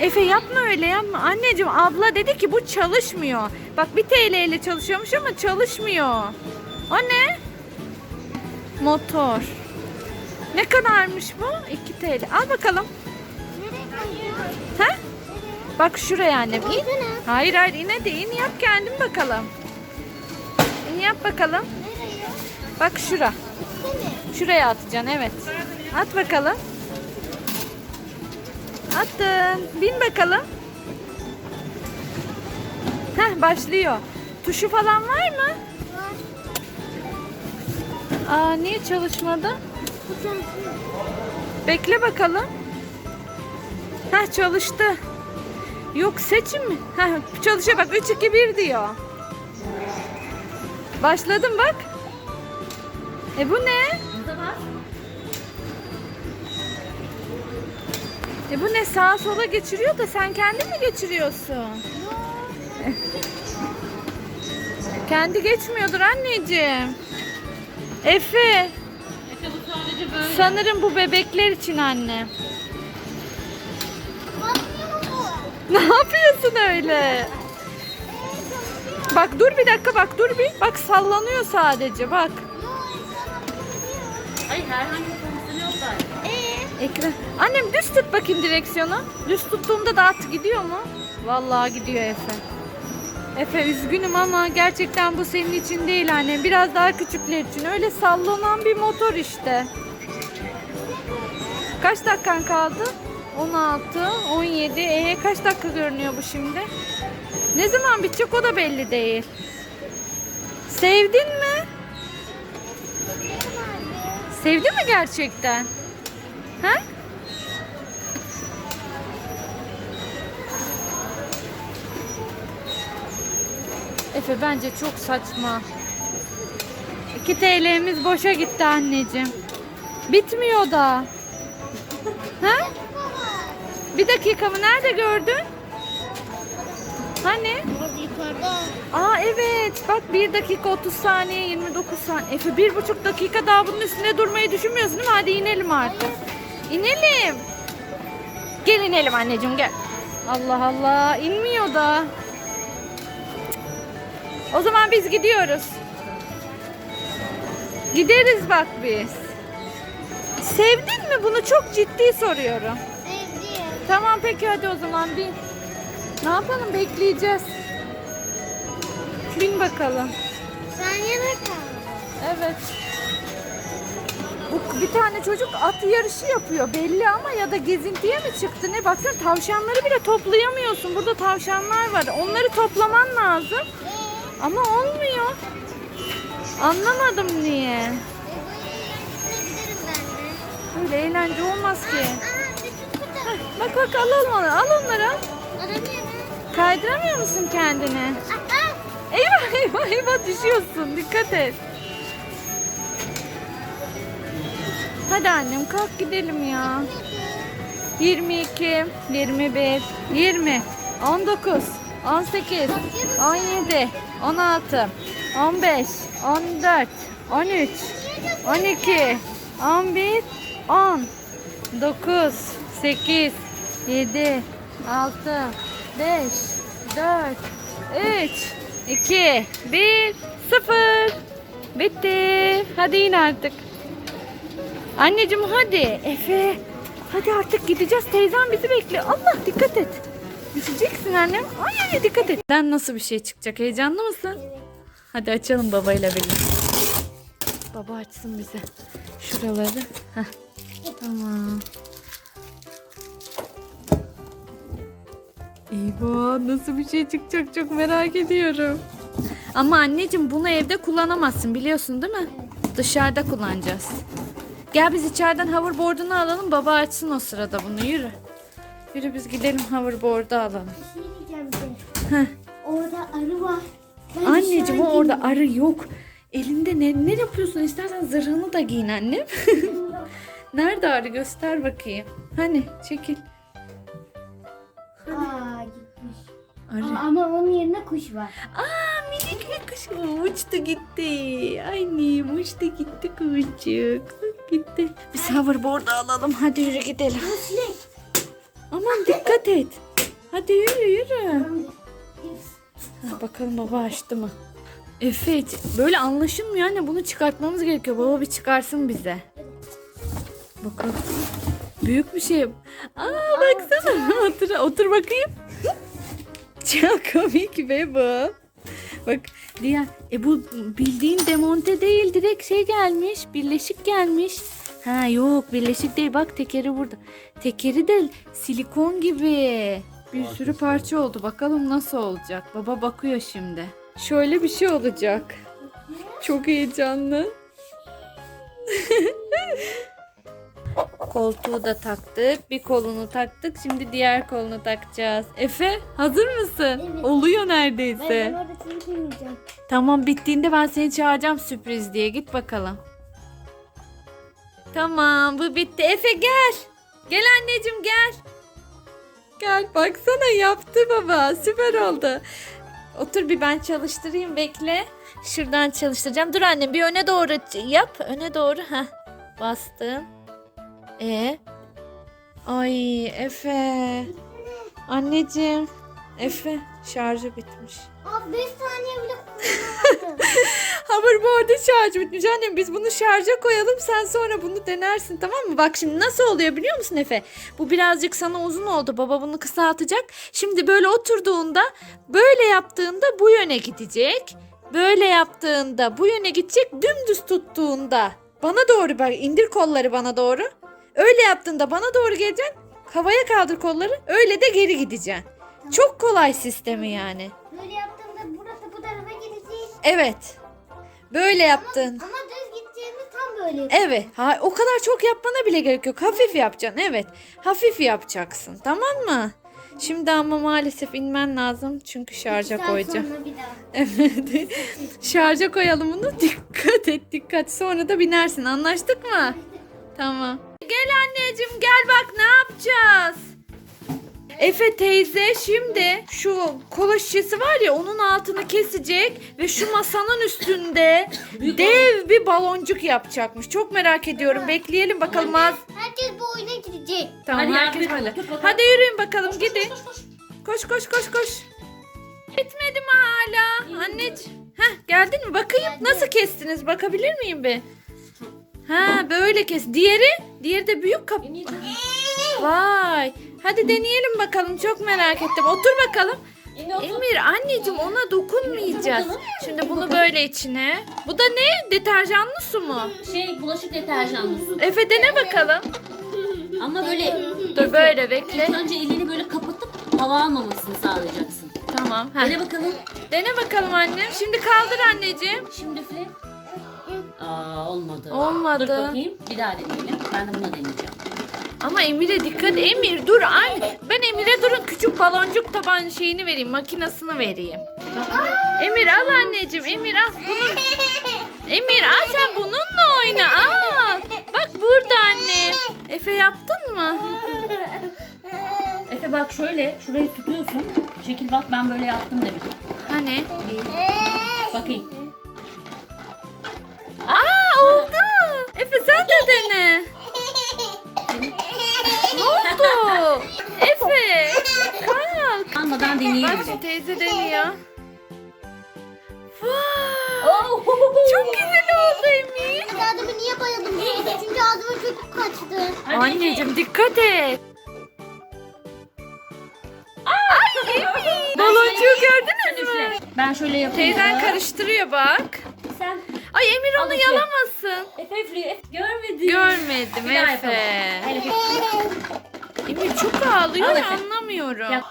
Efe yapma öyle yapma. Anneciğim abla dedi ki bu çalışmıyor. Bak bir TL ile çalışıyormuş ama çalışmıyor. O ne? Motor. Ne kadarmış bu? 2 TL. Al bakalım. Ha? Bak şuraya annem. İn. Hayır hayır in hadi in yap kendin bakalım. İn yap bakalım. Bak şura. Şuraya atacaksın evet. At bakalım. Attın. Bin bakalım. Heh başlıyor. Tuşu falan var mı? Aa niye çalışmadı? Bekle bakalım. Heh çalıştı. Yok seçim mi? Heh çalışıyor bak 3 2 1 diyor. Başladım bak. E bu ne? E bu ne sağa sola geçiriyor da sen kendin mi geçiriyorsun? Kendi geçmiyordur anneciğim. Efe, Efe bu sadece böyle. sanırım bu bebekler için anne. Ne yapıyorsun öyle? Bak dur bir dakika bak dur bir. Bak sallanıyor sadece bak. Hayır herhangi bir. Ekran. Annem düz tut bakayım direksiyonu. Düz tuttuğumda da at gidiyor mu? Vallahi gidiyor Efe. Efe üzgünüm ama gerçekten bu senin için değil annem. Biraz daha küçükler için. Öyle sallanan bir motor işte. Kaç dakikan kaldı? 16, 17. Ee kaç dakika görünüyor bu şimdi? Ne zaman bitecek o da belli değil. Sevdin mi? Sevdin mi gerçekten? Ha? Efe bence çok saçma. 2 TL'miz boşa gitti anneciğim. Bitmiyor da. Ha? Bir dakika mı? Nerede gördün? Hani? Yukarıda. Aa evet. Bak 1 dakika 30 saniye 29 saniye. Efe bir buçuk dakika daha bunun üstünde durmayı düşünmüyorsun değil mi? Hadi inelim artık. İnelim. Gel inelim anneciğim gel. Allah Allah inmiyor da. O zaman biz gidiyoruz. Gideriz bak biz. Sevdin mi bunu? Çok ciddi soruyorum. Sevdim. Tamam peki hadi o zaman bin. Ne yapalım bekleyeceğiz. Bin bakalım. Sen yana kal. Evet. Bir tane çocuk at yarışı yapıyor belli ama ya da gezintiye mi çıktı ne baksana tavşanları bile toplayamıyorsun. Burada tavşanlar var. Onları toplaman lazım. Ama olmuyor. Anlamadım niye. E. Böyle eğlence olmaz ki. Heh, bak bak al onları al onları. al. Kaydıramıyor musun kendini? Eyvah eyvah eyvah düşüyorsun. Dikkat et. Hadi annem kalk gidelim ya. 22, 21, 20, 19, 18, 17, 16, 15, 14, 13, 12, 11, 10, 9, 8, 7, 6, 5, 4, 3, 2, 1, 0. Bitti. Hadi in artık. Anneciğim hadi. Efe. Hadi artık gideceğiz. Teyzem bizi bekliyor. Allah dikkat et. Düşeceksin annem. Ay ay dikkat et. Ben nasıl bir şey çıkacak? Heyecanlı mısın? Hadi açalım babayla birlikte. Baba açsın bize. Şuraları. Heh. Tamam. Eyvah nasıl bir şey çıkacak çok merak ediyorum. Ama anneciğim bunu evde kullanamazsın biliyorsun değil mi? Dışarıda kullanacağız. Gel biz içeriden hoverboard'unu alalım baba açsın o sırada bunu yürü. Yürü biz gidelim hoverboard'u alalım. bir şey diyeceğim Heh. de. Orada arı var. Ben Anneciğim o orada arı yok. Elinde ne, ne yapıyorsun? İstersen zırhını da giyin annem. Nerede arı göster bakayım. Hani çekil. Aa gitmiş. Arı. Ama, ama onun yerine kuş var. Aa minik bir kuş uçtu gitti. Annem uçtu gitti kuşçuk. Gitti. Biz hoverboard'u alalım. Hadi yürü gidelim. Aman dikkat et. Hadi yürü yürü. Ha, bakalım baba açtı mı? Efe böyle anlaşılmıyor anne bunu çıkartmamız gerekiyor. Baba bir çıkarsın bize. Bakalım. Büyük bir şey. Aa baksana. otur, otur bakayım. Çok komik be bu. Bak diğer e bu bildiğin demonte değil direkt şey gelmiş birleşik gelmiş. Ha yok birleşik değil bak tekeri burada. Tekeri de silikon gibi. Bir sürü parça oldu bakalım nasıl olacak. Baba bakıyor şimdi. Şöyle bir şey olacak. Çok heyecanlı. Koltuğu da taktık. Bir kolunu taktık. Şimdi diğer kolunu takacağız. Efe hazır mısın? Evet. Oluyor Ben neredeyse. orada seni. Tamam bittiğinde ben seni çağıracağım sürpriz diye. Git bakalım. Tamam bu bitti. Efe gel. Gel anneciğim gel. Gel baksana yaptı baba. Süper oldu. Otur bir ben çalıştırayım bekle. Şuradan çalıştıracağım. Dur annem bir öne doğru yap. Öne doğru. Heh. Bastım. E. Ay Efe. Anneciğim. Efe şarjı bitmiş. Aa 5 saniye bile. Hoverboard'un şarjı bitmiş. Annem biz bunu şarja koyalım. Sen sonra bunu denersin tamam mı? Bak şimdi nasıl oluyor biliyor musun Efe? Bu birazcık sana uzun oldu. Baba bunu kısaltacak. Şimdi böyle oturduğunda böyle yaptığında bu yöne gidecek. Böyle yaptığında bu yöne gidecek. Dümdüz tuttuğunda bana doğru bak indir kolları bana doğru. Öyle yaptığında bana doğru geleceksin. Havaya kaldır kolları. Öyle de geri gideceksin. Çok kolay sistemi yani. Böyle yaptığımda burası bu tarafa gidecek. Evet. Böyle yaptın. Ama düz gideceğimiz tam böyle. Evet. Ha, o kadar çok yapmana bile gerek yok. Hafif yapacaksın. Evet. Hafif yapacaksın. Tamam mı? Şimdi ama maalesef inmen lazım. Çünkü şarja koyacağım. sonra bir daha. Evet. şarja koyalım bunu. Dikkat et dikkat. Sonra da binersin. Anlaştık mı? Tamam. Gel anneciğim gel bak ne yapacağız? Efe teyze şimdi şu kola şişesi var ya onun altını kesecek ve şu masanın üstünde dev bir baloncuk yapacakmış. Çok merak ediyorum. Bekleyelim bakalım az. Herkes bu oyuna gidecek. Tamam Hadi herkes yardım et, böyle. tut bakalım. Hadi yürüyün bakalım Koş, gidin. koş, koş, koş. Koş koş koş koş. Bitmedi mi hala? Anneciğim. Heh geldin mi? Bakayım nasıl kestiniz? Bakabilir miyim bir? Ha böyle kes. Diğeri? Diğeri de büyük kap. Vay. Hadi deneyelim bakalım. Çok merak ettim. Otur bakalım. Emir anneciğim ona dokunmayacağız. Şimdi bunu böyle içine. Bu da ne? Deterjanlı su mu? Şey bulaşık deterjanlı su. Efe dene bakalım. Ama böyle Dur böyle bekle. ilk önce elini böyle kapatıp hava almamasını sağlayacaksın. Tamam. Heh. Dene bakalım. Dene bakalım annem. Şimdi kaldır anneciğim. Şimdi üfle. Aa olmadı. Olmadı. Dur bakayım. Bir daha deneyelim. Ben de bunu deneyeceğim. Ama Emir'e dikkat. Emir dur anne. Ben Emir'e durun küçük baloncuk taban şeyini vereyim. Makinasını vereyim. Emir al anneciğim. Emir al. Bunu... Emir al sen bununla oyna. Aa, bak burada anne. Efe yaptın mı? Efe bak şöyle şurayı tutuyorsun. Şekil bak ben böyle yaptım demiş. Hani? Bakayım. Efe sen de dene. Ne oldu? Efe kalk. Almadan. Bak şimdi teyze deniyor. Vay. Oh! Çok güzel oldu Emir. Adamı niye bayıldım? Çünkü ağzıma çocuk kaçtı. Anneciğim dikkat et. Ay Emir. Baloncuğu gördünüz mü? Ben şöyle yapayım. Teyzen karıştırıyor bak. Ay Emir onu Al üfle. yalamasın. Efe üflüyor. Görmedim Bir daha yapalım. Efe. Emir çok ağlıyor Al ya Efe. anlamıyorum. Yap.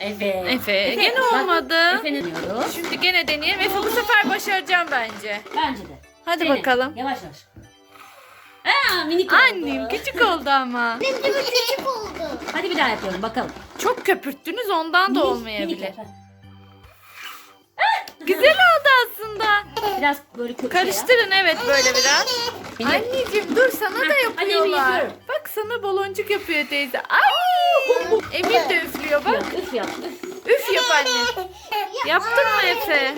Efe. Efe, gene bak, olmadı. Efe'nin diyoruz. Şimdi gene deneyelim. Efe bu sefer başaracağım bence. Bence de. Hadi Dene. bakalım. Yavaş yavaş. Aa, minik oldu. Annem küçük oldu ama. Benim gibi küçük oldu. Hadi bir daha yapıyorum bakalım. Çok köpürttünüz ondan da Minik, olmayabilir. minik. Güzel Biraz böyle kötü Karıştırın evet böyle biraz. Anneciğim dur sana da yapıyorlar. yapıyorum. Bak sana baloncuk yapıyor teyze. Ay! Emir de üflüyor bak. Üf yap. Üf. Yap anne. Yaptın mı? Efe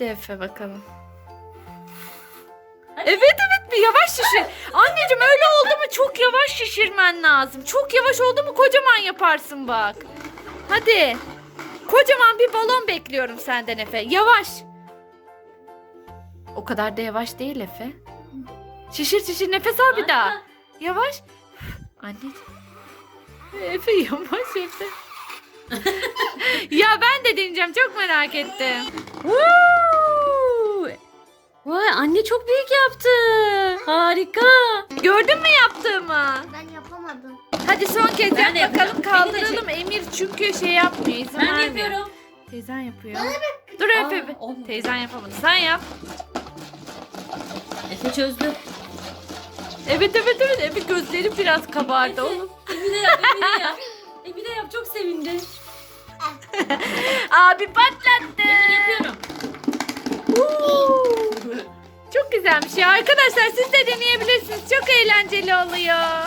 Hadi Efe bakalım. Hadi. Evet evet bir yavaş şişir. Anneciğim öyle oldu mu çok yavaş şişirmen lazım. Çok yavaş oldu mu kocaman yaparsın bak. Hadi. Kocaman bir balon bekliyorum senden Efe. Yavaş. O kadar da yavaş değil Efe. Şişir şişir nefes al bir daha. Yavaş. Anneciğim. Efe yavaş Efe. ya ben de deneyeceğim çok merak ettim. Woo! Vay anne çok büyük yaptı. Harika. Gördün mü yaptığımı? Ben yapamadım. Hadi son kez Ben de yap bakalım de kaldıralım. Emir çünkü şey yapmıyor izin Ben vermiyor. yapıyorum. Teyzen yapıyor. Dur Aa, Efe. olmadı. Teyzen yapamadı. Sen yap. Efe çözdü. Evet evet evet. Efe gözleri biraz kabardı oğlum. Evi de yap, Evi de yap. Evi de yap, çok sevindi. Abi patlattı. Ben yapıyorum. Çok güzelmiş ya. Arkadaşlar siz de deneyebilirsiniz. Çok eğlenceli oluyor.